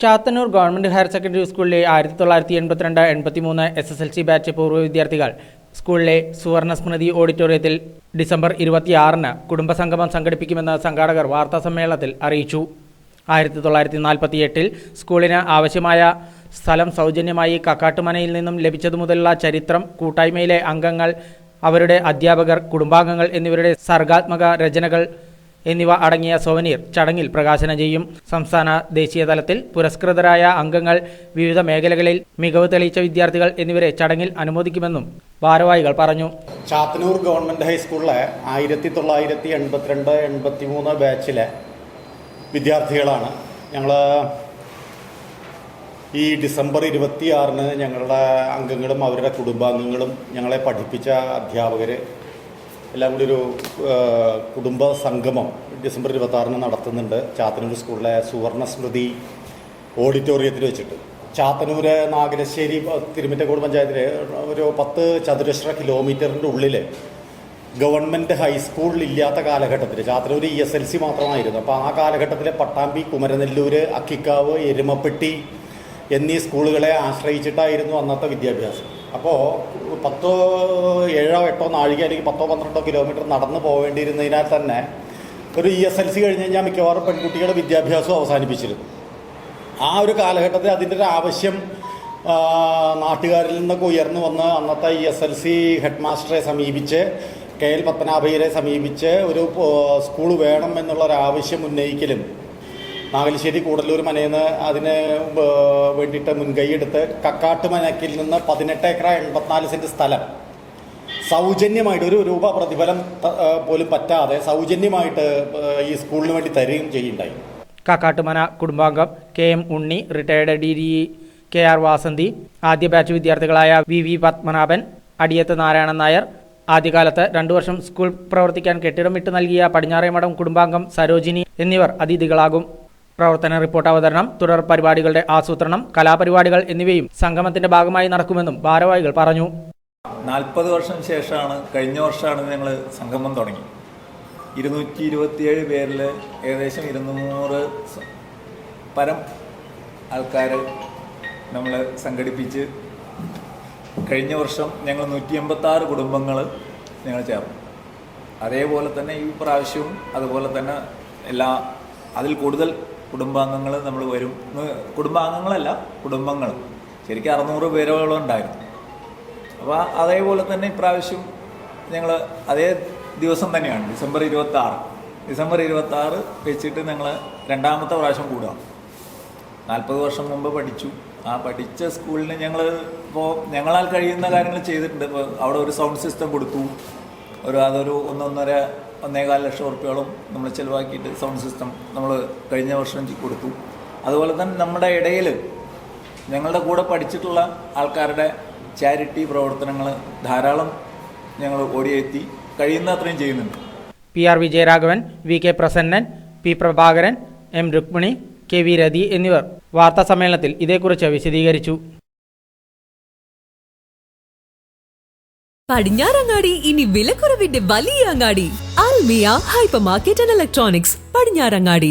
Chathannoor government higher secondary സ്കൂളിലെ ആയിരത്തി തൊള്ളായിരത്തി എൺപത്തിരണ്ട് എൺപത്തി മൂന്ന് S S L C batch പൂർവ വിദ്യാർത്ഥികൾ സ്കൂളിലെ സുവർണ സ്മൃതി ഓഡിറ്റോറിയത്തിൽ ഡിസംബർ ഇരുപത്തിയാറിന് കുടുംബസംഗമം സംഘടിപ്പിക്കുമെന്ന് സംഘാടകർ വാർത്താ സമ്മേളനത്തിൽ അറിയിച്ചു. ആയിരത്തി തൊള്ളായിരത്തി നാൽപ്പത്തി എട്ടിൽ സ്കൂളിന് ആവശ്യമായ സ്ഥലം സൗജന്യമായി കക്കാട്ടുമനയിൽ നിന്നും ലഭിച്ചതു മുതലുള്ള ചരിത്രം കൂട്ടായ്മയിലെ അംഗങ്ങൾ അവരുടെ അധ്യാപകർ കുടുംബാംഗങ്ങൾ എന്നിവരുടെ സർഗാത്മക രചനകൾ എന്നിവ അടങ്ങിയ സോവനീർ ചടങ്ങിൽ പ്രകാശനം ചെയ്യും. സംസ്ഥാന ദേശീയ തലത്തിൽ പുരസ്കൃതരായ അംഗങ്ങൾ വിവിധ മേഖലകളിൽ മികവ് തെളിയിച്ച വിദ്യാർത്ഥികൾ എന്നിവരെ ചടങ്ങിൽ അനുമോദിക്കുമെന്നും ഭാരവാഹികൾ പറഞ്ഞു. ചാത്തന്നൂർ ഗവൺമെന്റ് ഹൈസ്കൂളിലെ ആയിരത്തി തൊള്ളായിരത്തി എൺപത്തിരണ്ട് എൺപത്തി മൂന്ന് ബാച്ചിലെ വിദ്യാർത്ഥികളാണ്. ഞങ്ങൾ ഈ ഡിസംബർ ഇരുപത്തിയാറിന് ഞങ്ങളുടെ അംഗങ്ങളും അവരുടെ കുടുംബാംഗങ്ങളും ഞങ്ങളെ പഠിപ്പിച്ച അധ്യാപകർ എല്ലാം കൂടി ഒരു കുടുംബ സംഗമം ഡിസംബർ ഇരുപത്താറിന് നടത്തുന്നുണ്ട്. ചാത്തന്നൂർ സ്കൂളിലെ സുവർണ സ്മൃതി ഓഡിറ്റോറിയത്തിൽ വെച്ചിട്ട്. ചാത്തന്നൂർ നാഗലശ്ശേരി തിരുമിറ്റക്കോട് പഞ്ചായത്തിലെ ഒരു പത്ത് ചതുരശ്ര കിലോമീറ്ററിന്റെ ഉള്ളിൽ ഗവൺമെന്റ് ഹൈസ്കൂളിൽ ഇല്ലാത്ത കാലഘട്ടത്തിൽ Chathannoor E S L C മാത്രമായിരുന്നു. അപ്പോൾ ആ കാലഘട്ടത്തിലെ പട്ടാമ്പി കുമരനെല്ലൂർ അക്കിക്കാവ് എരുമപ്പെട്ടി എന്നീ സ്കൂളുകളെ ആശ്രയിച്ചിട്ടായിരുന്നു അന്നത്തെ വിദ്യാഭ്യാസം. അപ്പോൾ പത്തോ ഏഴോ എട്ടോ നാഴിക അല്ലെങ്കിൽ പത്തോ പന്ത്രണ്ടോ കിലോമീറ്റർ നടന്നു പോവേണ്ടിയിരുന്നതിനാൽ തന്നെ ഒരു ഇ എസ് എൽ സി കഴിഞ്ഞ് കഴിഞ്ഞാൽ മിക്കവാറും പെൺകുട്ടികളുടെ വിദ്യാഭ്യാസം അവസാനിപ്പിച്ചിരുന്നു. ആ ഒരു കാലഘട്ടത്തിൽ അതിന്റെ ഒരു ആവശ്യം നാട്ടുകാരിൽ നിന്നൊക്കെ ഉയർന്നു വന്ന് അന്നത്തെ E S L C head മാസ്റ്ററെ സമീപിച്ച് കെ എൽ പത്മനാഭയ്യരെ സമീപിച്ച് ഒരു സ്കൂൾ വേണം എന്നുള്ള ഒരു ആവശ്യം ഉന്നയിക്കലും നാഗലശ്ശേരി കൂടല്ലൂർ മനയെന്ന് അതിന് വേണ്ടിയിട്ട് മുൻകൈയെടുത്ത് കക്കാട്ടുമനക്കിൽ നിന്ന് പതിനെട്ട് ഏക്കർ എൺപത്തിനാല് സെന്റ് സ്ഥലം. സൗജന്യമായിട്ട് ഒരു രൂപ പ്രതിഫലം പോലും പറ്റാതെ സൗജന്യമായിട്ട് ഈ സ്കൂളിന് വേണ്ടി തരികയും ചെയ്യുണ്ടായി. കാക്കാട്ടുമന കുടുംബാംഗം K M Unni retired D D K R Vasanthi ആദ്യ ബാച്ച് വിദ്യാർത്ഥികളായ വി വി പത്മനാഭൻ അടിയത്ത് നാരായണൻ നായർ ആദ്യകാലത്ത് രണ്ടു വർഷം സ്കൂൾ പ്രവർത്തിക്കാൻ കെട്ടിടം വിട്ടു നൽകിയ പടിഞ്ഞാറേമഠം കുടുംബാംഗം സരോജിനി എന്നിവർ അതിഥികളാകും. പ്രവർത്തന റിപ്പോർട്ട് അവതരണം തുടർ പരിപാടികളുടെ ആസൂത്രണം കലാപരിപാടികൾ എന്നിവയും സംഗമത്തിന്റെ ഭാഗമായി നടക്കുമെന്നും ഭാരവാഹികൾ പറഞ്ഞു. നാൽപ്പത് വർഷം ശേഷമാണ് കഴിഞ്ഞ വർഷമാണ് ഞങ്ങൾ സംഗമം തുടങ്ങി. ഇരുന്നൂറ്റി ഇരുപത്തിയേഴ് പേരിൽ ഏകദേശം ഇരുന്നൂറ് പരം ആൾക്കാർ നമ്മൾ സംഘടിപ്പിച്ച് കഴിഞ്ഞ വർഷം ഞങ്ങൾ നൂറ്റി എൺപത്താറ് കുടുംബങ്ങൾ ഞങ്ങൾ ചേർന്നു. അതേപോലെ തന്നെ ഈ പ്രാവശ്യവും അതുപോലെ തന്നെ എല്ലാ അതിൽ കൂടുതൽ കുടുംബാംഗങ്ങൾ നമ്മൾ വരും. കുടുംബാംഗങ്ങളല്ല കുടുംബങ്ങൾ ശരിക്കും അറുന്നൂറ് പേരോളം ഉണ്ടായിരുന്നു അപ്പോൾ അതേപോലെ തന്നെ ഇപ്രാവശ്യം ഞങ്ങൾ അതേ ദിവസം തന്നെയാണ് ഡിസംബർ ഇരുപത്തി ആറ് ഡിസംബർ ഇരുപത്തി ആറ് വെച്ചിട്ട് ഞങ്ങൾ രണ്ടാമത്തെ പ്രാവശ്യം കൂടുക. നാൽപ്പത് വർഷം മുമ്പ് പഠിച്ചു. ആ പഠിച്ച സ്കൂളിന് ഞങ്ങൾ ഇപ്പോൾ ഞങ്ങളാൽ കഴിയുന്ന കാര്യങ്ങൾ ചെയ്തിട്ടുണ്ട്. ഇപ്പോൾ അവിടെ ഒരു സൗണ്ട് സിസ്റ്റം കൊടുത്തു. ഒരു അതൊരു ഒന്നൊന്നര ഒന്നേകാൽ ലക്ഷം ഉറുപ്പ്യോളം നമ്മൾ ചിലവാക്കിയിട്ട് സൗണ്ട് സിസ്റ്റം നമ്മൾ കഴിഞ്ഞ വർഷം കൊടുത്തു. അതുപോലെ തന്നെ നമ്മുടെ ഇടയിൽ ഞങ്ങളുടെ കൂടെ പഠിച്ചിട്ടുള്ള ആൾക്കാരുടെ ചാരിറ്റി പ്രവർത്തനങ്ങൾ ധാരാളം ഞങ്ങൾ ഓടിയെത്തി. കഴിയുന്ന അത്രയും ചെയ്യുന്നുണ്ട്. P R Vijayaraghavan V K Prasannan P Prabhakaran M Rukmini K V Rathi എന്നിവർ വാർത്താ സമ്മേളനത്തിൽ ഇതേക്കുറിച്ച് വിശദീകരിച്ചു. പടിഞ്ഞാറങ്ങാടി ഇനി വിലക്കുറവിന്റെ വലിയ അങ്ങാടി. Almiya hyper market and electronics Padinjarangadi.